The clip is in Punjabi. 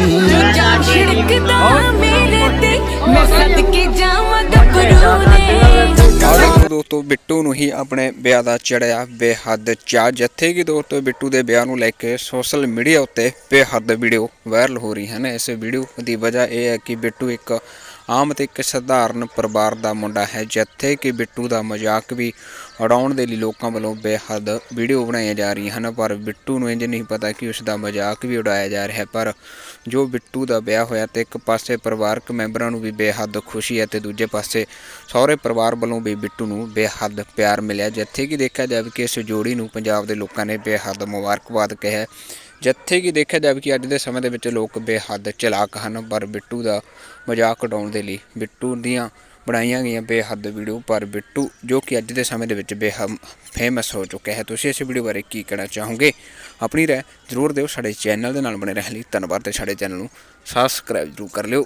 ਜਾਨ ਛਿੜਕਦਾ ਮੇਰੇ ਤੇ। ਮੈਂ ਸਦਕੇ ਜਾਵਾਂ ਗੱਭਰੂ ਨੇ। ਆਹ ਦੇਖੋ ਦੋਸਤੋ ਬਿੱਟੂ ਨੂੰ ਹੀ ਆਪਣੇ ਵਿਆਹ ਦਾ ਚੜਿਆ ਬੇਹੱਦ ਚਾਅ। ਜਿੱਥੇ ਕਿ ਦੋਸਤੋ ਬਿੱਟੂ ਦੇ ਵਿਆਹ ਨੂੰ ਲੈ ਕੇ ਸੋਸ਼ਲ ਮੀਡੀਆ ਉੱਤੇ ਬੇਹੱਦ ਵੀਡੀਓ ਵਾਇਰਲ ਹੋ ਰਹੀ ਹਨ ਇਸ ਵੀਡੀਓ ਦੀ ਵਜ੍ਹਾ ਇਹ ਹੈ ਕਿ ਬਿੱਟੂ ਇੱਕ ਆਮ ਅਤੇ ਇੱਕ ਸਧਾਰਨ ਪਰਿਵਾਰ ਦਾ ਮੁੰਡਾ ਹੈ, ਜਿੱਥੇ ਕਿ ਬਿੱਟੂ ਦਾ ਮਜ਼ਾਕ ਵੀ ਉਡਾਉਣ ਦੇ ਲਈ ਲੋਕਾਂ ਵੱਲੋਂ ਬੇਹੱਦ ਵੀਡੀਓ ਬਣਾਈਆਂ ਜਾ ਰਹੀਆਂ ਹਨ, ਪਰ ਬਿੱਟੂ ਨੂੰ ਇੰਜ ਨਹੀਂ ਪਤਾ ਕਿ ਉਸ ਦਾ ਮਜ਼ਾਕ ਵੀ ਉਡਾਇਆ ਜਾ ਰਿਹਾ ਹੈ, ਪਰ ਜੋ ਬਿੱਟੂ ਦਾ ਵਿਆਹ ਹੋਇਆ ਤੇ ਇੱਕ ਪਾਸੇ ਪਰਿਵਾਰਕ ਮੈਂਬਰਾਂ ਨੂੰ ਵੀ ਬੇਹੱਦ ਖੁਸ਼ੀ ਹੈ ਤੇ ਦੂਜੇ ਪਾਸੇ ਸਹੁਰੇ ਪਰਿਵਾਰ ਵੱਲੋਂ ਵੀ ਬਿੱਟੂ ਨੂੰ ਬੇਹੱਦ ਪਿਆਰ ਮਿਲਿਆ, ਜਿੱਥੇ ਕਿ ਦੇਖਿਆ ਜਾਵੇ ਕਿ ਇਸ ਜੋੜੀ ਨੂੰ ਪੰਜਾਬ ਦੇ ਲੋਕਾਂ ਨੇ ਬੇਹੱਦ ਮੁਬਾਰਕਬਾਦ ਕਿਹਾ ਜਿੱਥੇ ਕਿ ਦੇਖਿਆ ਜਾਵੇ ਕਿ ਅੱਜ ਦੇ ਸਮੇਂ ਦੇ ਵਿੱਚ ਲੋਕ ਬੇਹੱਦ ਚਲਾਕ ਹਨ, ਪਰ ਬਿੱਟੂ ਦਾ ਮਜ਼ਾਕ ਉਡਾਉਣ ਦੇ ਲਈ ਬਿੱਟੂ ਦੀਆਂ ਬਣਾਈਆਂ ਗਈਆਂ ਬੇਹੱਦ ਵੀਡੀਓ, ਪਰ ਬਿੱਟੂ ਜੋ ਕਿ ਅੱਜ ਦੇ ਸਮੇਂ ਦੇ ਵਿੱਚ ਬੇਹੱਦ ਫੇਮਸ ਹੋ ਚੁੱਕਿਆ ਹੈ। ਤੁਸੀਂ ਇਸ ਵੀਡੀਓ ਬਾਰੇ ਕੀ ਕਹਿਣਾ ਚਾਹੋਗੇ? ਆਪਣੀ ਰਾਏ ਜ਼ਰੂਰ ਦਿਓ, ਸਾਡੇ ਚੈਨਲ ਦੇ ਨਾਲ ਬਣੇ ਰਹਿਣ ਲਈ ਧੰਨਵਾਦ ਤੇ ਸਾਡੇ ਚੈਨਲ ਨੂੰ ਸਬਸਕ੍ਰਾਈਬ ਜ਼ਰੂਰ ਕਰ ਲਿਓ।